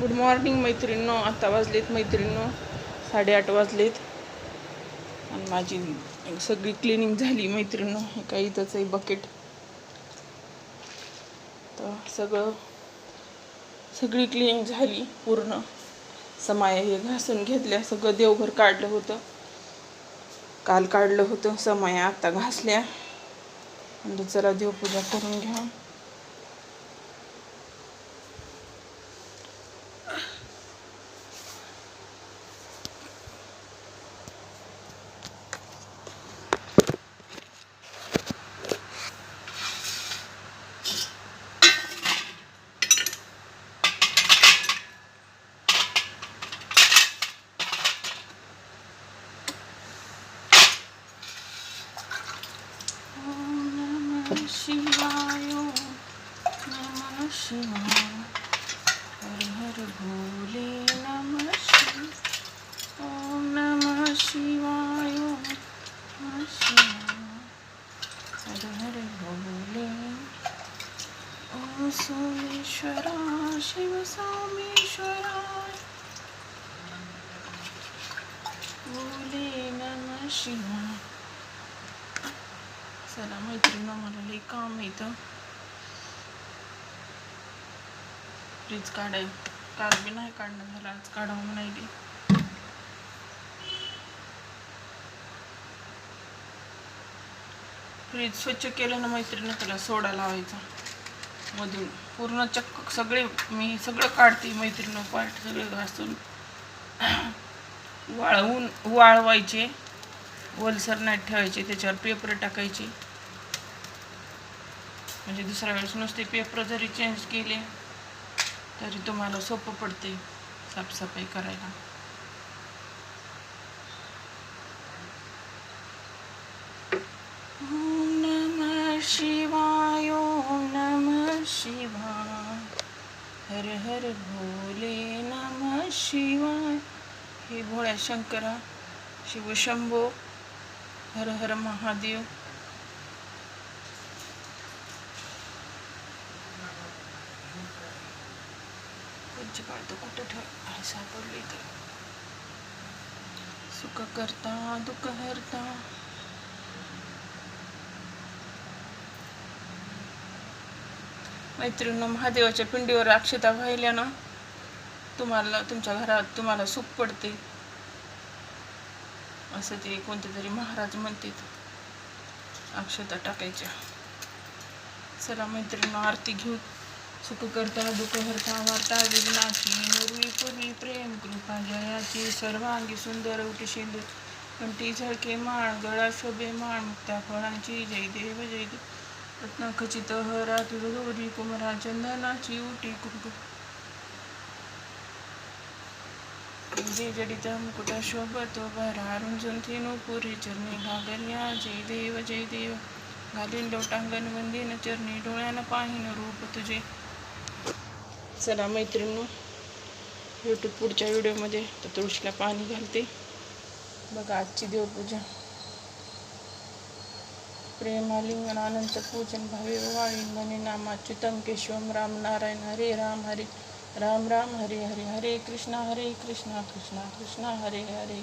Good morning मैत्रिणींनो. आता वाजलेत मैत्रिणींनो. साडेआठ वाजलेत. आणि माझी सगळी क्लिनिंग झाली मैत्रिणींनो. हे काही इथंच आहे बकेट तर सगळं सगळी क्लिनिंग झाली पूर्ण. समाया हे घासून घेतल्या. सगळं देवघर काढलं होतं. काल काढलं होतं. समाया आता घासल्या. म्हणजे चला देवपूजा करून घ्या नमः शिवाय नमः शिवाय हर हर भोले नमः शिवाय ओम नमः शिवाय नमः शिवाय हर हर भोले ओम सोमेश्वरा शिव सोमेश्वरा भोले नमः शिवाय चला मैत्रिणी मला लई काम आहे इथं. फ्रीज काढाय काल बी नाही काढणं झालं आज काढावं म्हणायली. फ्रीज स्वच्छ केलं ना मैत्रिणी त्याला सोडा लावायचा. मधून. पूर्ण चक्क सगळे मी सगळं काढते मैत्रिणी पार्ट सगळे घासून. वाळवून वाळवायचे. वलसर नाही ठेवायचे त्याच्यावर पेपर टाकायचे. म्हणजे दुसऱ्या वेळेस नुसते पेपर जरी चेंज केले तरी तुम्हाला सोपं पडते साफसफाई करायला. ओम नमः शिवाय ओम नमः शिवाय. हर हर भोले नमः शिवाय. हे भोळ्या शंकरा शिवशंभो हर हर महादेव. तुमची पाळतं कुठं ठेव? आई सापडली तर सुख करता दुःख हरता. मैत्रिणी महादेवाच्या पिंडीवर अक्षता वाहिल्या ना तुम्हाला तुमच्या घरात तुम्हाला सुख पडते. असं ते कोणते तरी महाराज म्हणतात. अक्षता टाकायच्या. चला मैत्रिणी आरती घेऊ सुख करता दुःख हरता वार्ता विघ्नाची मुरवी पूर्वी प्रेम कृपा जयाची सर्वांगी सुंदर उटी शेंदू कंठी झळके माळ गळा शोभे माळ मुक्ता फळांची जय देव जय देव. रत्नाखचित हरा तुळगोरी कुमरा चंदनाची उटी कुंकू जय जडित मुकुट शोभतो भरा रुंजून थिनू पुरी चरणी घागर्या जय देव जय देव. घालीन लोटांगण वंदीन चरणी डोळ्यानं पाहिन रूप तुझे. चला मैत्रिणी यूट्यूब पुढच्या व्हिडिओमध्ये तर तुळशीला पाणी घालते. बघा आजची देवपूजा. प्रेमालिंगन अनंत पूजन भावे वाळीन म्हणे नामाच्युतम केशवम राम नारायण हरे राम हरे. राम राम हरे हरे हरे कृष्णा हरे कृष्णा कृष्णा कृष्णा हरे हरे.